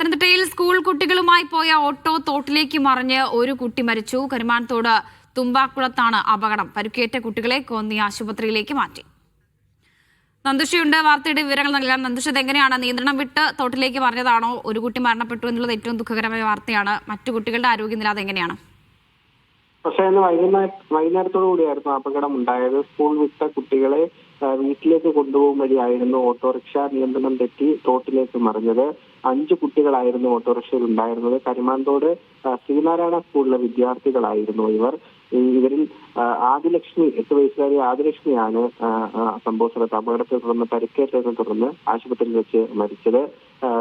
പത്തനംതിട്ടയിൽ സ്കൂൾ കുട്ടികളുമായി പോയ ഓട്ടോ തോട്ടിലേക്ക് മറിഞ്ഞ് ഒരു കുട്ടി മരിച്ചു. കരുമാൻതോട് തുമ്പാക്കുളത്താണ് അപകടം. പരുക്കേറ്റ കുട്ടികളെ കോന്നി ആശുപത്രിയിലേക്ക് മാറ്റി. നന്ദുഷയുണ്ട്. വാർത്തയുടെ വിവരങ്ങൾ നൽകാൻ നന്ദുഷ എങ്ങനെയാണ്? നിയന്ത്രണം വിട്ട് തോട്ടിലേക്ക് മറിഞ്ഞതാണോ? ഒരു കുട്ടി മരണപ്പെട്ടു എന്നുള്ളത് ഏറ്റവും ദുഃഖകരമായ വാർത്തയാണ്. മറ്റു കുട്ടികളുടെ ആരോഗ്യനില അതെങ്ങനെയാണ് പക്ഷേ ഇന്ന് വൈകുന്നേരം വൈകുന്നേരത്തോടു കൂടിയായിരുന്നു അപകടം ഉണ്ടായത്. സ്കൂൾ വിട്ട കുട്ടികളെ വീട്ടിലേക്ക് കൊണ്ടുപോകും വഴിയായിരുന്നു ഓട്ടോറിക്ഷ നിയന്ത്രണം തെറ്റി തോട്ടിലേക്ക് മറിഞ്ഞത്. അഞ്ചു കുട്ടികളായിരുന്നു ഓട്ടോറിക്ഷയിൽ ഉണ്ടായിരുന്നത്. കരിമാന്തോട് ശ്രീനാരായണ സ്കൂളിലെ വിദ്യാർത്ഥികളായിരുന്നു ഇവർ. ഇവരിൽ ആദിലക്ഷ്മി എട്ട് വയസ്സുകാരി ആദിലക്ഷ്മിയാണ് സംഭവ സ്ഥലത്ത് അപകടത്തെ തുടർന്ന് പരിക്കേറ്റതിനെ തുടർന്ന് ആശുപത്രിയിൽ വെച്ച് മരിച്ചത്.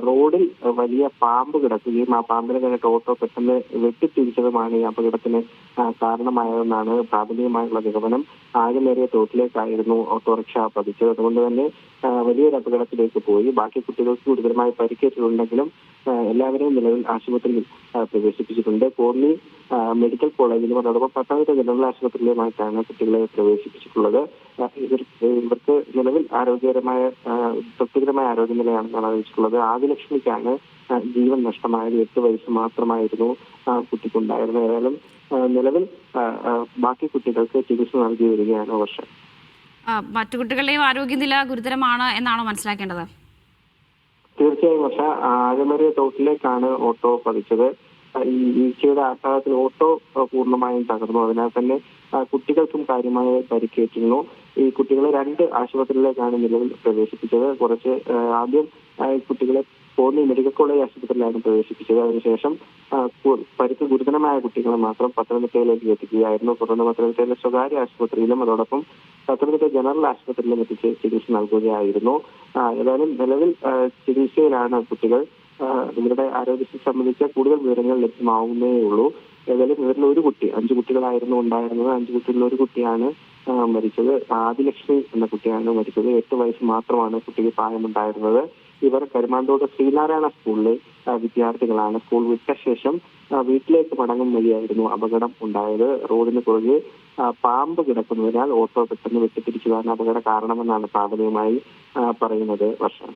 റോഡിൽ വലിയ പാമ്പ് കിടക്കുകയും ആ പാമ്പിനെ കണ്ടിട്ട് ഓട്ടോ പെട്ടെന്ന് വെട്ടിത്തിരിച്ചതുമാണ് ഈ അപകടത്തിന് കാരണമായതെന്നാണ് പ്രാഥമികമായുള്ള നിഗമനം. ആകെമേറിയ തോട്ടിലേക്കായിരുന്നു ഓട്ടോറിക്ഷ പതിച്ചത്. അതുകൊണ്ട് തന്നെ വലിയൊരു അപകടത്തിലേക്ക് പോയി. ബാക്കി കുട്ടികൾക്ക് ഗുരുതരമായി പരിക്കേറ്റിട്ടുണ്ടെങ്കിലും എല്ലാവരെയും നിലവിൽ ആശുപത്രിയിൽ പ്രവേശിപ്പിച്ചിട്ടുണ്ട്. കോന്നി മെഡിക്കൽ കോളേജിലും അതോടൊപ്പം പത്തനംതിട്ട ജനറൽ ആശുപത്രിയിലുമായിട്ടാണ് കുട്ടികളെ പ്രവേശിപ്പിച്ചിട്ടുള്ളത്. ഇവർക്ക് നിലവിൽ ആരോഗ്യകരമായ തൃപ്തികരമായ ആരോഗ്യനിലയാണെന്നാണ് അറിയിച്ചിട്ടുള്ളത്. ആദിലക്ഷ്മിക്കാണ് ജീവൻ നഷ്ടമായത്. എട്ട് വയസ്സ് മാത്രമായിരുന്നു കുട്ടിക്കുണ്ടായിരുന്നത്. ഏതായാലും നിലവിൽ ബാക്കി കുട്ടികൾക്ക് ചികിത്സ നൽകി വരികയാണ് വർഷം. മറ്റു കുട്ടികളുടെയും ആരോഗ്യനില ഗുരുതരമാണ് എന്നാണോ മനസ്സിലാക്കേണ്ടത്? തീർച്ചയായും പക്ഷെ ആഴമേറിയ തോട്ടിലേക്കാണ് ഓട്ടോ പതിച്ചത്. ഈ വീഴ്ചയുടെ ആഘാതത്തിൽ ഓട്ടോ പൂർണമായും തകർന്നു. അതിനാൽ തന്നെ കുട്ടികൾക്കും കാര്യമായ പരിക്കേറ്റിരുന്നു. ഈ കുട്ടികളെ രണ്ട് ആശുപത്രിയിലേക്കാണ് നിലവിൽ പ്രവേശിപ്പിച്ചത്. കുറച്ച് ആദ്യം കുട്ടികളെ കോന്നി മെഡിക്കൽ കോളേജ് ആശുപത്രിയിലാണ് പ്രവേശിപ്പിച്ചത്. അതിനുശേഷം പരിക്ക് ഗുരുതരമായ കുട്ടികളെ മാത്രം പത്തനംതിട്ടയിലേക്ക് എത്തിക്കുകയായിരുന്നു. തുടർന്ന് പത്തനംതിട്ടയിലെ സ്വകാര്യ ആശുപത്രിയിലും അതോടൊപ്പം പത്തനംതിട്ട ജനറൽ ആശുപത്രിയിലും എത്തിച്ച് ചികിത്സ നൽകുകയായിരുന്നു. ഏതായാലും നിലവിൽ ചികിത്സയിലാണ് കുട്ടികൾ ഇവരുടെ ആരോഗ്യത്തെ സംബന്ധിച്ച കൂടുതൽ വിവരങ്ങൾ ലഭ്യമാവുന്നേ ഉള്ളൂ. ഏതായാലും ഇവരിൽ ഒരു കുട്ടി അഞ്ചു കുട്ടികളായിരുന്നു ഉണ്ടായിരുന്നത്. അഞ്ചു കുട്ടികളിൽ ഒരു കുട്ടിയാണ് മരിച്ചത്. ആദിലക്ഷ്മി എന്ന കുട്ടിയാണ് മരിച്ചത്. എട്ട് വയസ്സ് മാത്രമാണ് കുട്ടിക്ക് പ്രായമുണ്ടായിരുന്നത്. ഇവർ കരുമാന്തോട് ശ്രീനാരായണ സ്കൂളിലെ വിദ്യാർത്ഥികളാണ് സ്കൂൾ വിട്ട ശേഷം വീട്ടിലേക്ക് മടങ്ങും വഴിയായിരുന്നു അപകടം ഉണ്ടായത്. റോഡിന് കുറുകെ പാമ്പ് കിടക്കുന്നതിനാൽ ഓട്ടോ പെട്ടെന്ന് വെട്ടിപ്പിടിച്ചതാണ് അപകട കാരണമെന്നാണ് പ്രാഥമികമായി പറയുന്നത് വർഷം.